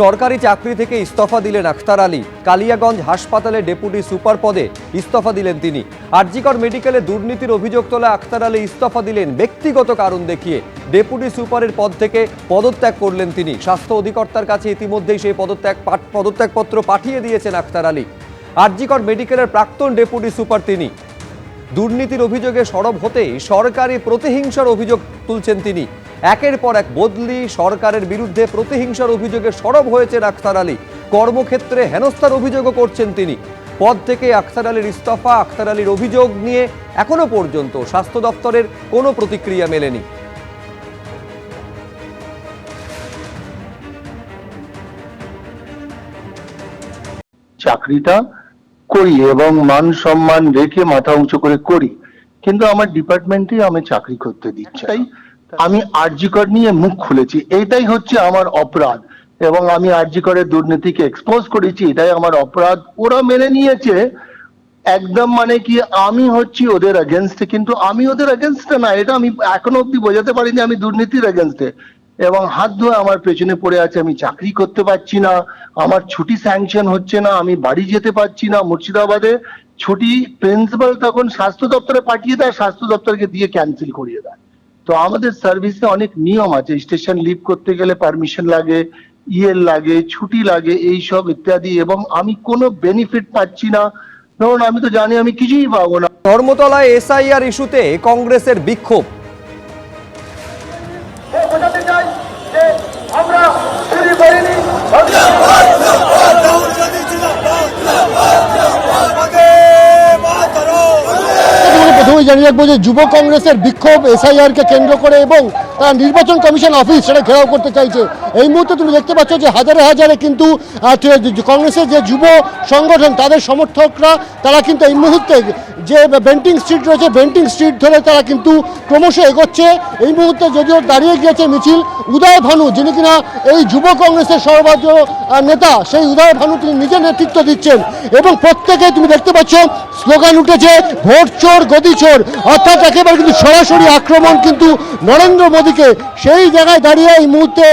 সরকারি চাকরি থেকে ইস্তফা দিলেন আখতার আলী। কালিয়াগঞ্জ হাসপাতালে ডেপুটি সুপার পদে ইস্তফা দিলেন তিনি। আরজিকর মেডিকেলে দুর্নীতির অভিযোগ তোলা আখতার আলী ইস্তফা দিলেন ব্যক্তিগত কারণ দেখিয়ে। ডেপুটি সুপারের পদ থেকে পদত্যাগ করলেন তিনি। স্বাস্থ্য অধিকর্তার কাছে ইতিমধ্যেই সেই পদত্যাগ পদত্যাগপত্র পাঠিয়ে দিয়েছেন আখতার আলী। আরজিকর মেডিকেলের প্রাক্তন ডেপুটি সুপার তিনি। দুর্নীতির অভিযোগে সরব হতেই সরকারি প্রতিহিংসার অভিযোগ তুলছেন তিনি। একের পর এক বদলি, সরকারের বিরুদ্ধে প্রতিহিংসার অভিযোগে সরব হয়েছে আখতার আলী। কর্মক্ষেত্রে হেনস্থার অভিযোগও করছেন তিনি। পদ থেকে আখতার আলীর ইস্তফা, আখতার আলীর অভিযোগ নিয়ে এখনও পর্যন্ত স্বাস্থ্য দপ্তরের কোনো প্রতিক্রিয়া মেলেনি। চাকরিটা করি এবং মান সম্মান রেখে মাথা উঁচু করে করি। কিন্তু আমার ডিপার্টমেন্টে আমি চাকরি করতে দিচ্ছি। তাই আমি আরজিকর নিয়ে মুখ খুলেছি। এটাই হচ্ছে আমার অপরাধ। এবং আমি আরজিকরের দুর্নীতিকে এক্সপোজ করেছি। এটাই আমার অপরাধ। ওরা মেনে নিয়েছে। একদম মানে কি আমি হচ্ছি ওদের এগেনস্টে কিন্তু আমি ওদের এগেনস্টে না। এটা আমি এখনও অব্দি বোঝাতে পারিনি আমি দুর্নীতির এগেনস্টে এবং হাত ধোয়া আমার পেছনে পড়ে আছে, আমি চাকরি করতে পারছি না, আমার ছুটি স্যাংশন হচ্ছে না, আমি বাড়ি যেতে পারছি না মুর্শিদাবাদে, ছুটি প্রিন্সিপাল তখন স্বাস্থ্য দপ্তরে পাঠিয়ে দেয়, স্বাস্থ্য দপ্তরকে দিয়ে ক্যান্সেল করিয়ে দেয়। তো আমাদের সার্ভিসে অনেক নিয়ম আছে স্টেশন লিভ করতে গেলে পারমিশন লাগে ইএল লাগে, ছুটি লাগে, এই সব ইত্যাদি, এবং আমি কোনো বেনিফিট পাচ্ছি না। ধরুন, আমি তো জানি আমি কিছুই পাবো না। ধর্মতলায় এসআইআর ইস্যুতে কংগ্রেসের বিক্ষোভ। যুব কংগ্রেসের বিক্ষোভ এসআইআর কে কেন্দ্র করে এবং তারা নির্বাচন কমিশন অফিস সেটা ঘেরাও করতে চাইছে। এই মুহূর্তে তুমি দেখতে পাচ্ছ যে হাজারে হাজারে কিন্তু কংগ্রেসের যে যুব সংগঠন, তাদের সমর্থকরা, তারা কিন্তু এই মুহূর্তে যে বেন্টিং স্ট্রিট রয়েছে বেন্টিং স্ট্রিট ধরে তারা কিন্তু ক্রমশ এগোচ্ছে। এই মুহূর্তে যদিও দাঁড়িয়ে গিয়েছে মিছিল, উদয় ভানু, যিনি কিনা এই যুব কংগ্রেসের সর্বাধ্য নেতা, সেই উদয় ভানু তিনি নিজে নেতৃত্ব দিচ্ছেন। এবং প্রত্যেকে তুমি দেখতে পাচ্ছ, স্লোগান উঠেছে, ভোট চোর, গদি চোর। অর্থাৎ একেবারে কিন্তু সরাসরি আক্রমণ কিন্তু নরেন্দ্র মোদীকে। সেই জায়গায় দাঁড়িয়ে এই মুহূর্তে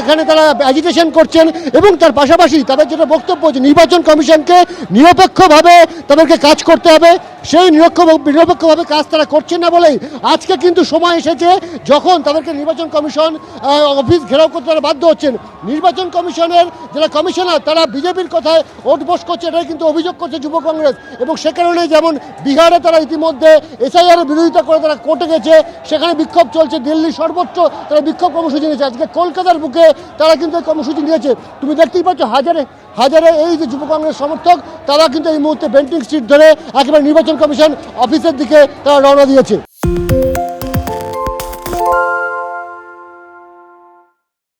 এখানে তারা অ্যাজিটেশন করছেন। এবং তার পাশাপাশি তাদের যেটা বক্তব্য যে নির্বাচন কমিশনকে নিরপেক্ষভাবে তাদেরকে কাজ করতে হবে সেই নিরক্ষ নিরপেক্ষভাবে কাজ তারা করছেন না বলেই আজকে কিন্তু সময় এসেছে যখন তাদেরকে নির্বাচন কমিশন অফিস ঘেরাও করতে তারা বাধ্য হচ্ছেন। নির্বাচন কমিশনের যারা কমিশনার, তারা বিজেপির কথায় ওটবোস করছে, এটাই কিন্তু অভিযোগ করছে যুব কংগ্রেস। এবং সে কারণে যেমন বিহারে তারা ইতিমধ্যে এসআইআর বিরোধিতা করে তারা কোর্টে গেছে, সেখানে বিক্ষোভ চলছে দিল্লি সর্বোচ্চ তারা বিক্ষোভ কর্মসূচি নিয়েছে। আজকে কলকাতার বুকে তারা কিন্তু এই কর্মসূচি নিয়েছে। তুমি দেখতেই পাচ্ছ হাজারে হাজারে এই যে যুব কংগ্রেস সমর্থক, তারা কিন্তু এই মুহূর্তে বেন্টিং স্ট্রিট ধরে একেবারে নির্বাচন কমিশন অফিসের দিকে তারা রওনা দিয়েছে।